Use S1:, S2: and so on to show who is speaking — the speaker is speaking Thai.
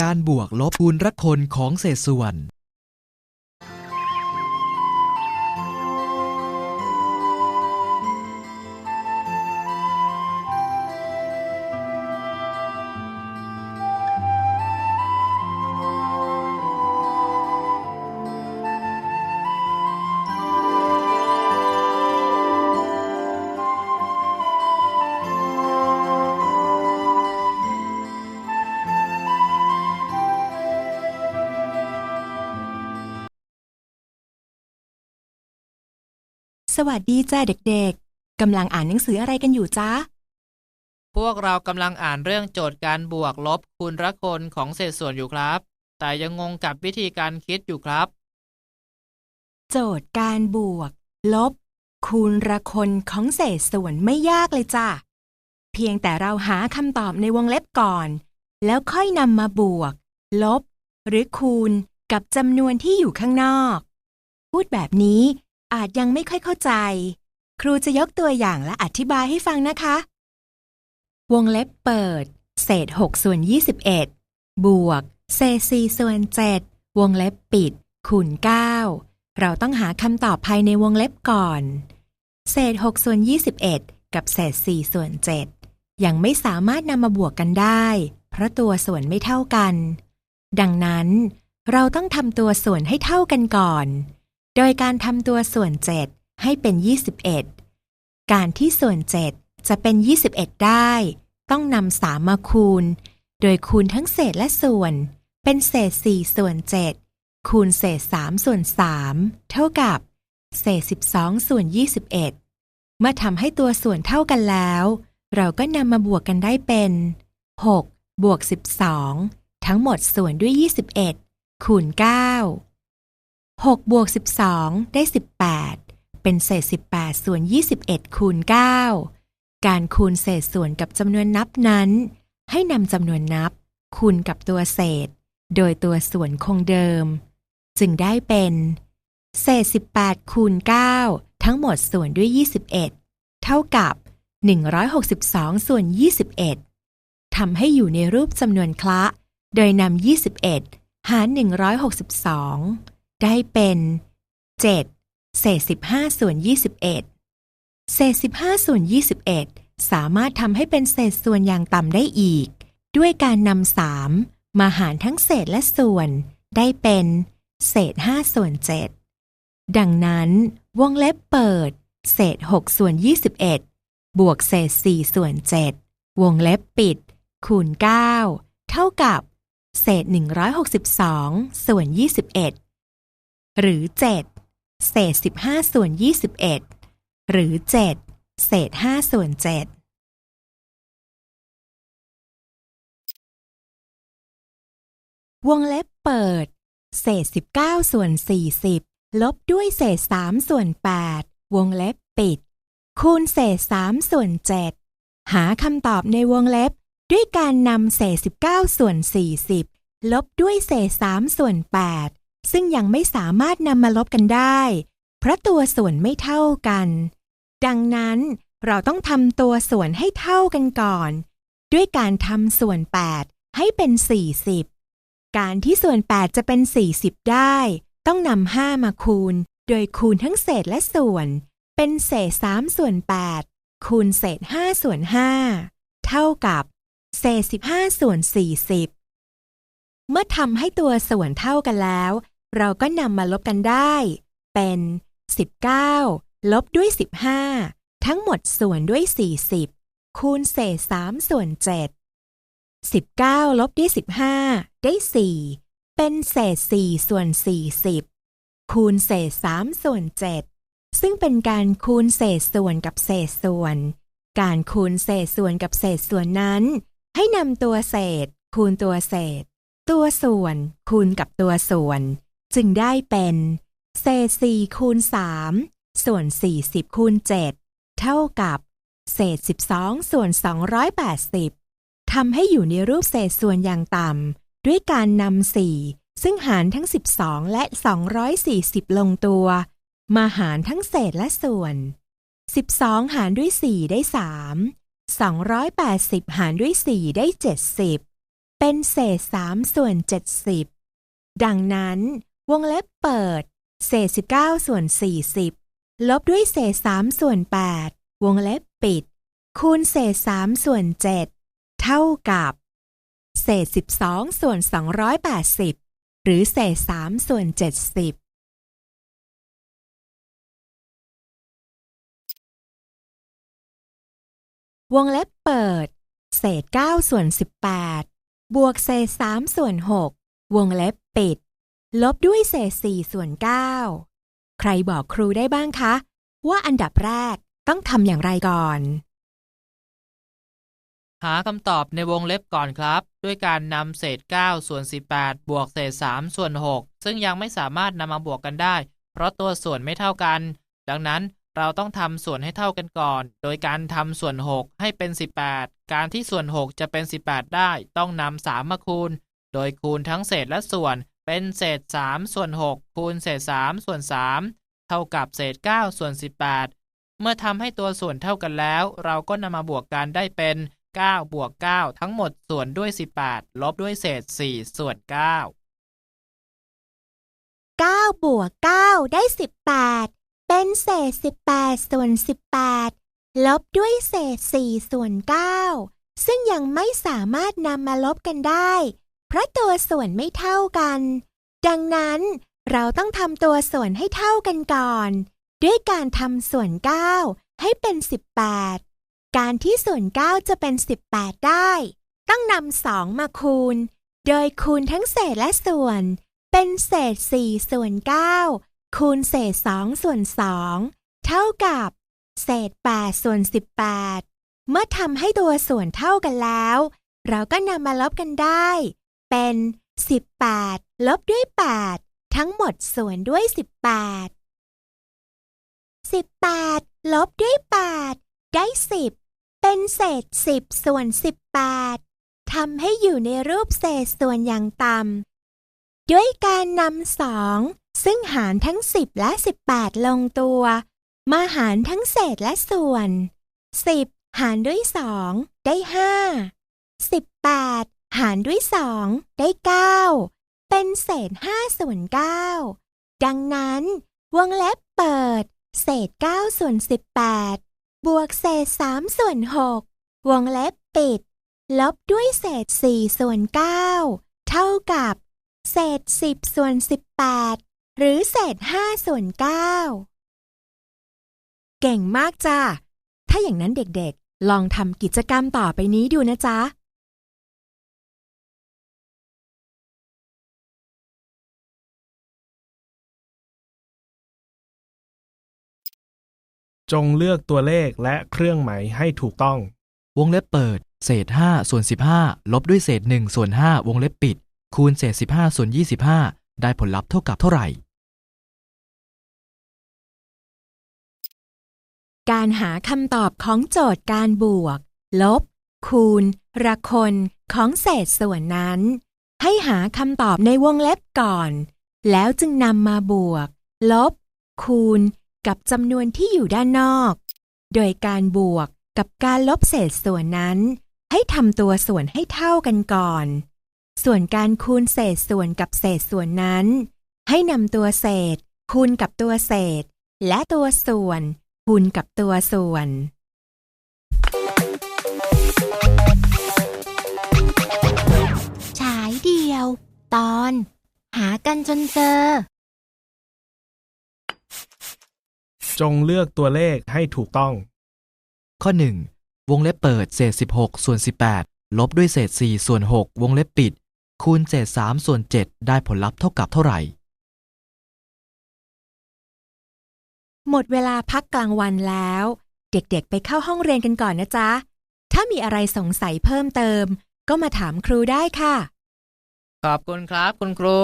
S1: การบวกลบคูณรักคนของเศษส่วน
S2: สวัสดีจ้าเด็กๆ กำลังอ่านหนังสืออะไรกันอยู่จ้า
S3: พวกเรากำลังอ่านเรื่องโจทย์การบวกลบคูณระคนของเศษส่วนอยู่ครับ แต่ยังงงกับวิธีการคิดอยู่ครับ
S2: โจทย์การบวก ลบ คูณระคนของเศษส่วนไม่ยากเลยจ้าเพียงแต่เราหาคำตอบในวงเล็บก่อน แล้วค่อยนำมาบวก ลบ หรือคูณกับจำนวนที่อยู่ข้างนอก พูดแบบนี้ อาจยังไม่ค่อยเข้าใจ ครูจะยกตัวอย่างและอธิบายให้ฟังนะคะ วงเล็บเปิด เศษ 6 ส่วน 21 บวก เศษ 4 ส่วน 7 วงเล็บปิด คูณ 9 เราต้องหาคำตอบภายในวงเล็บก่อน เศษ 6 ส่วน 21 กับเศษ 4 ส่วน 7 ยังไม่สามารถนำมาบวกกันได้ เพราะตัวส่วนไม่เท่ากัน ดังนั้น เราต้องทำตัวส่วนให้เท่ากันก่อน โดยการทำตัวส่วน 7 ให้เป็น 21 การที่ส่วน 7 จะเป็น 21 ได้ ต้องนำ3มาคูณ โดยคูณทั้งเศษและส่วน เป็นเศษ 4 ส่วน 7 คูณเศษ 3 ส่วน 3 เท่ากับ เศษ 12 ส่วน 21 เมื่อทำให้ตัวส่วนเท่ากันแล้ว เราก็นำมาบวกกันได้เป็น 6 บวก 12 ทั้งหมดส่วนด้วย 21 คูณ 9 6บวก12 ได้ 18 เป็นเศษ 18 ส่วน 21 คูณ 9 การคูณเศษส่วนกับจำนวนนับนั้น ให้นำจำนวนนับ คูณกับตัวเศษ โดยตัวส่วนคงเดิม จึงได้เป็น เศษ 18 คูณ 9 ทั้งหมดส่วนด้วย 21 เท่ากับ 162 ส่วน 21 ทำให้อยู่ในรูปจำนวนคละ โดยนำ21 หาร 162 ได้เป็น7เศษ15ส่วน21เศษ15ส่วน21สามารถทำให้เป็นเศษส่วนอย่างต่ำได้อีก ด้วยการนำ3มาหารทั้งเศษและส่วน ได้เป็นเศษ5ส่วน7ดังนั้นวงเล็บเปิด เศษ6ส่วน21บวกเศษ4ส่วน7วงเล็บปิด คูณ9เท่ากับ เศษ162ส่วน21 หรือ 7 เศษ 15 ส่วน 21 หรือ 7 เศษ 5 ส่วน 7วงเล็บเปิด เศษ 19 ส่วน 40 ลบด้วยเศษ 3 ส่วน 8 วงเล็บปิด คูณเศษ 3 ส่วน 7 หาคำตอบในวงเล็บ ด้วยการนำเศษ 19 ส่วน 40 ลบด้วยเศษ 3 ส่วน8 ซึ่งยังไม่สามารถนำมาลบกันได้ เพราะตัวส่วนไม่เท่ากัน ดังนั้นเราต้องทำตัวส่วนให้เท่ากันก่อน ด้วยการทำส่วน 8 ให้เป็น 40 การที่ส่วน 8 จะเป็น 40 ได้ ต้องนำ5มาคูณ โดยคูณทั้งเศษและส่วน เป็นเศษ3ส่วน 8 คูณเศษ5ส่วน 5 เท่ากับ เศษ 15 ส่วน 40 เมื่อทำให้ตัวส่วนเท่ากันแล้ว เราก็นำมาลบกันได้ เป็น 19 ลบด้วย 15 ทั้งหมดส่วนด้วย 40 คูณเศษ3ส่วน 7 19 ลบด้วย 15 ได้ 4 เป็นเศษ 4 ส่วน 40 คูณเศษ3ส่วน 7 ซึ่งเป็นการคูณเศษส่วนกับเศษส่วน การคูณเศษส่วนกับเศษส่วนนั้น ให้นำตัวเศษ คูณตัวเศษ ตัวส่วนคูณกับตัวส่วน จึงได้เป็น เศษ4คูณ3ส่วน40คูณ7เท่ากับ เศษ12ส่วน280ทำให้อยู่ในรูปเศษส่วนอย่างต่ำด้วยการนำ4ซึ่งหารทั้ง 12 และ 240 ลงตัว มาหารทั้งเศษและส่วน 12 หารด้วย 4 ได้ 3 280 หารด้วย 4 ได้ 70 เป็นเศษสามส่วนเจ็ดสิบดังนั้น วงเล็บเปิด เศษสิบเก้าส่วนสี่สิบลบด้วยเศษสามส่วนแปดวงเล็บปิด คูณเศษสามส่วนเจ็ดเท่ากับ เศษสิบสองส่วนสองร้อยแปดสิบหรือเศษสามส่วนเจ็ดสิบวงเล็บเปิด เศษ9ส่วน18บแปด บวกเศษ3ส่วน6วงเล็บปิด ลบด้วยเศษ4ส่วน9ใครบอกครูได้บ้างคะ ว่าอันดับแรกต้องทำอย่างไรก่อน
S3: หาคำตอบในวงเล็บก่อนครับ ด้วยการนำเศษ 9 ส่วน 18 บวกเศษ 3 ส่วน 6 ซึ่งยังไม่สามารถนำมาบวกกันได้ เพราะตัวส่วนไม่เท่ากัน ดังนั้นเราต้องทำส่วนให้เท่ากันก่อน โดยการทำส่วน 6 ให้เป็น 18 การที่ส่วน 6 จะเป็น 18 ได้ต้องนำ3มาคูณ โดยคูณทั้งเศษและส่วนเป็นเศษ 3 ส่วน 6 คูณเศษ 3 ส่วน 3 เท่ากับเศษ 9 ส่วน 18 เมื่อทำให้ตัวส่วนเท่ากันแล้ว เราก็นำมาบวกกันได้เป็น 9 บวก 9 ทั้งหมดส่วนด้วย 18 ลบด้วยเศษ 4 ส่วน 9
S2: 9บวก 9 ได้ 18 เป็นเศษ 18 ส่วน 18 ลบด้วยเศษ4ส่วน9ซึ่งยังไม่สามารถนำมาลบกันได้ เพราะตัวส่วนไม่เท่ากัน ดังนั้นเราต้องทำตัวส่วนให้เท่ากันก่อน ด้วยการทำส่วน 9 ให้เป็น 18 การที่ส่วน 9 จะเป็น 18 ได้ ต้องนำ2มาคูณ โดยคูณทั้งเศษและส่วน เป็นเศษ4ส่วน 9 คูณเศษ2ส่วน 2 เท่ากับ เศษ8ส่วน18 เมื่อทำให้ตัวส่วนเท่ากันแล้ว เราก็นำมาลบกันได้ เป็น 18 ลบด้วย 8 ทั้งหมดส่วนด้วย 18 18 ลบด้วย 8 ได้ 10 เป็นเศษ 10 ส่วน 18 ทำให้อยู่ในรูปเศษส่วนอย่างต่ำ ด้วยการนำสองซึ่งหารทั้ง 10 และ 18 ลงตัว มาหารทั้งเศษและส่วน10หารด้วย2ได้5 18หารด้วย2ได้9เป็นเศษ5ส่วน9ดังนั้น วงเล็บเปิด เศษ9ส่วน18บวกเศษ3ส่วน6วงเล็บปิด ลบด้วยเศษ4ส่วน9เท่ากับ เศษ10ส่วน18หรือเศษ5ส่วน9 เก่งมากจ้า ถ้าอย่างนั้นเด็กๆ ลองทำกิจกรรมต่อไปนี้ดูนะจ๊ะ
S4: จงเลือกตัวเลขและเครื่องหมายให้ถูกต้อง
S1: วงเล็บเปิด เศษ 5 ส่วน 15 ลบด้วยเศษ 1 ส่วน 5 วงเล็บปิด คูณเศษ 15 ส่วน 25 ได้ผลลัพธ์เท่ากับเท่าไหร่
S2: การหาคำตอบของโจทย์การบวก ลบ คูณ ระคนของเศษส่วนนั้น ให้หาคำตอบในวงเล็บก่อน แล้วจึงนำมาบวก ลบ คูณ กับจำนวนที่อยู่ด้านนอก โดยการบวกกับการลบเศษส่วนนั้น ให้ทำตัวส่วนให้เท่ากันก่อน ส่วนการคูณเศษส่วนกับเศษส่วนนั้น ให้นำตัวเศษ คูณกับตัวเศษ และตัวส่วน คูณกับตัวส่วนฉายเดียว ตอน หากันจนเจอ
S4: จงเลือกตัวเลขให้ถูกต้อง
S1: ข้อ 1 วงเล็บเปิดเศษ 16 ส่วน 18 ลบด้วยเศษ 4 ส่วน 6 วงเล็บปิด คูณเศษ 3 ส่วน 7 ได้ผลลัพธ์เท่ากับเท่าไหร่
S2: หมดเวลาพักกลางวันแล้ว เด็กๆ ไปเข้าห้องเรียนกันก่อนนะจ๊ะ ถ้ามีอะไรสงสัยเพิ่มเติม ก็มาถามครูได้ค่ะ
S3: ขอบคุณครับคุณครู